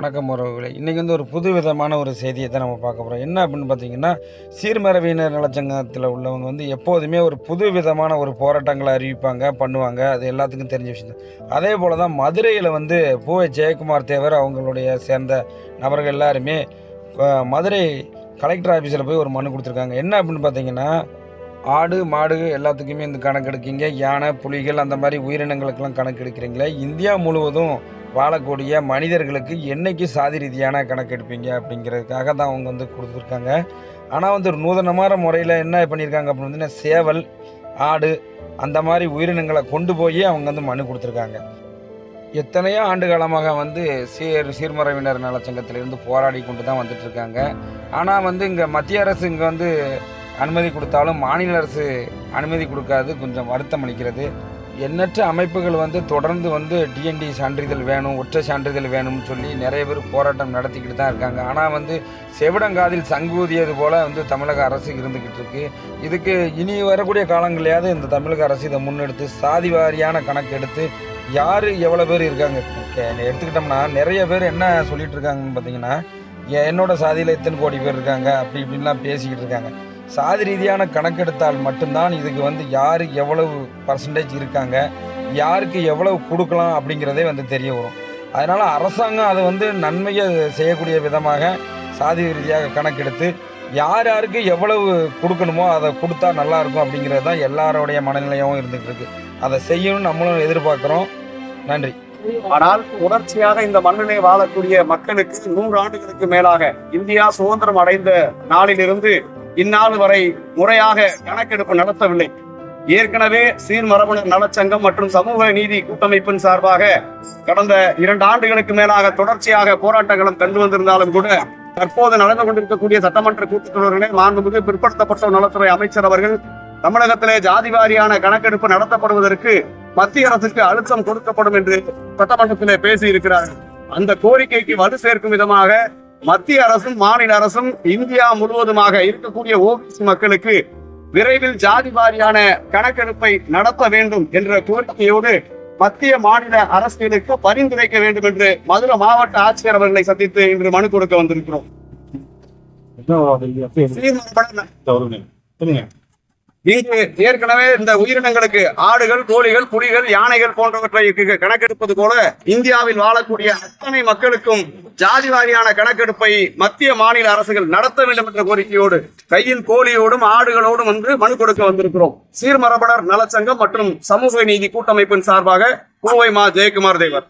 வணக்கம் உறவுகளை. இன்றைக்கி வந்து ஒரு புது விதமான ஒரு செய்தியை தான் நம்ம பார்க்க போகிறோம் என்ன அப்படின்னு பார்த்தீங்கன்னா சீர்மரவியினர் நலச்சங்கத்தில் உள்ளவங்க வந்து எப்போதுமே ஒரு புது விதமான ஒரு போராட்டங்களை அறிவிப்பாங்க பண்ணுவாங்க. அது எல்லாத்துக்கும் தெரிஞ்ச விஷயம் அதே போல் தான் மதுரையில் வந்து பூவை ஜெயக்குமார் தேவர் அவங்களுடைய சேர்ந்த நபர்கள் எல்லாருமே மதுரை கலெக்டர் ஆஃபீஸில் போய் ஒரு மனு கொடுத்துருக்காங்க. என்ன அப்படின்னு பார்த்தீங்கன்னா ஆடு மாடு எல்லாத்துக்குமே இந்த கணக்கு எடுக்கீங்க யானை புலிகள் அந்த மாதிரி உயிரினங்களுக்கெல்லாம் கணக்கு எடுக்கிறீங்களே இந்தியா முழுவதும் வாழக்கூடிய மனிதர்களுக்கு என்னைக்கு சாதி ரீதியான கணக்கு எடுப்பீங்க அப்படிங்கிறதுக்காக தான் அவங்க வந்து கொடுத்துருக்காங்க. ஆனால் வந்து ஒரு நூதனமான முறையில் என்ன பண்ணியிருக்காங்க அப்படின்னு சேவல் ஆடு அந்த மாதிரி உயிரினங்களை கொண்டு போய் அவங்க வந்து மனு கொடுத்துருக்காங்க. எத்தனையோ ஆண்டு காலமாக வந்து சீர் சீர்மரவினர் நலச்சங்கத்திலிருந்து போராடி கொண்டு தான் வந்துட்டுருக்காங்க. ஆனால் வந்து இங்கே மத்திய அரசு இங்கே வந்து அனுமதி கொடுத்தாலும் மாநில அரசு அனுமதி கொடுக்காது. கொஞ்சம் வருத்தம் அளிக்கிறது. எண்ணற்ற அமைப்புகள் வந்து தொடர்ந்து வந்து டிஎன்டி சான்றிதழ் வேணும் ஒற்றை சான்றிதழ் வேணும்னு சொல்லி நிறைய பேர் போராட்டம் நடத்திக்கிட்டு தான் இருக்காங்க. ஆனால் வந்து செவிடங்காதில் சங்கூதியது போல் வந்து தமிழக அரசு இருந்துக்கிட்டு இருக்கு. இதுக்கு இனி வரக்கூடிய காலங்களையாவது இந்த தமிழக அரசு இதை முன்னெடுத்து சாதி வாரியான கணக்கு எடுத்து யார் எவ்வளோ பேர் இருக்காங்க? எடுத்துக்கிட்டோம்னா நிறைய பேர் என்ன சொல்லிட்டு இருக்காங்கன்னு பார்த்தீங்கன்னா என்னோட சாதியில் எத்தனை கோடி பேர் இருக்காங்க அப்படி இப்படின்லாம் பேசிக்கிட்டு இருக்காங்க. சாதி ரீதியான கணக்கெடுத்தால் மட்டும்தான் இதுக்கு வந்து யார் எவ்வளவு பர்சன்டேஜ் இருக்காங்க யாருக்கு எவ்வளவு கொடுக்கலாம் அப்படிங்கிறதே வந்து தெரிய வரும். அதனால் அரசாங்கம் அதை வந்து நன்மையை செய்யக்கூடிய விதமாக சாதி ரீதியாக கணக்கெடுத்து யார் யாருக்கு எவ்வளவு கொடுக்கணுமோ அதை கொடுத்தா நல்லாயிருக்கும் அப்படிங்கிறது தான் எல்லாருடைய மனநிலையாகவும் இருந்துகிட்டு இருக்கு. அதை செய்யணும்னு நம்மளும் எதிர்பார்க்குறோம். நன்றி. ஆனால் உணர்ச்சியாக இந்த மண்ணினை வாழக்கூடிய மக்களுக்கு நூறு ஆண்டுகளுக்கு மேலாக இந்தியா சுதந்திரம் அடைந்த நாளிலிருந்து இந்நாள் வரை முறையாக கணக்கெடுப்பு நடத்தவில்லை. ஏற்கனவே சீர்மரபுணர் நலச்சங்கம் மற்றும் சமூக நீதி கூட்டமைப்பின் சார்பாக கடந்த இரண்டு ஆண்டுகளுக்கு மேலாக தொடர்ச்சியாக போராட்டங்களும் கண்டு வந்திருந்தாலும் கூட தற்போது நடந்து கொண்டிருக்கக்கூடிய சட்டமன்ற கூட்டத்தொடர்களே மாண்புமிகு பிற்படுத்தப்பட்ட நலத்துறை அமைச்சர் அவர்கள் தமிழகத்திலே ஜாதி வாரியான கணக்கெடுப்பு நடத்தப்படுவதற்கு மத்திய அரசுக்கு அழுத்தம் கொடுக்கப்படும் என்று சட்டமன்றத்திலே பேசி இருக்கிறார்கள் அந்த கோரிக்கைக்கு வலு சேர்க்கும் விதமாக மத்திய அரசும் மாநில அரசும் இந்தியா முழுவதுமாக இருக்கக்கூடிய ஓபிசி மக்களுக்கு விரைவில் ஜாதி வாரியான கணக்கெடுப்பை நடத்த வேண்டும் என்ற கோரிக்கையோடு மத்திய மாநில அரசுகளுக்கு பரிந்துரைக்க வேண்டும் என்று மதுரை மாவட்ட ஆட்சியர் அவர்களை சந்தித்து இன்று மனு கொடுக்க வந்திருக்கிறோம். இங்கு ஏற்கனவே இந்த உயிரினங்களுக்கு ஆடுகள் கோழிகள் புலிகள் யானைகள் போன்றவற்றை கணக்கெடுப்பது போல இந்தியாவில் வாழக்கூடிய அத்தனை மக்களுக்கும் ஜாதி வாரியான கணக்கெடுப்பை மத்திய மாநில அரசுகள் நடத்த வேண்டும் என்ற கோரிக்கையோடு கையில் கோழியோடும் ஆடுகளோடும் வந்து மனு கொடுக்க வந்திருக்கிறோம். சீர்மரபணர் நலச்சங்கம் மற்றும் சமூக நீதி கூட்டமைப்பின் சார்பாக கோவை மா ஜெயக்குமார் தேவர்.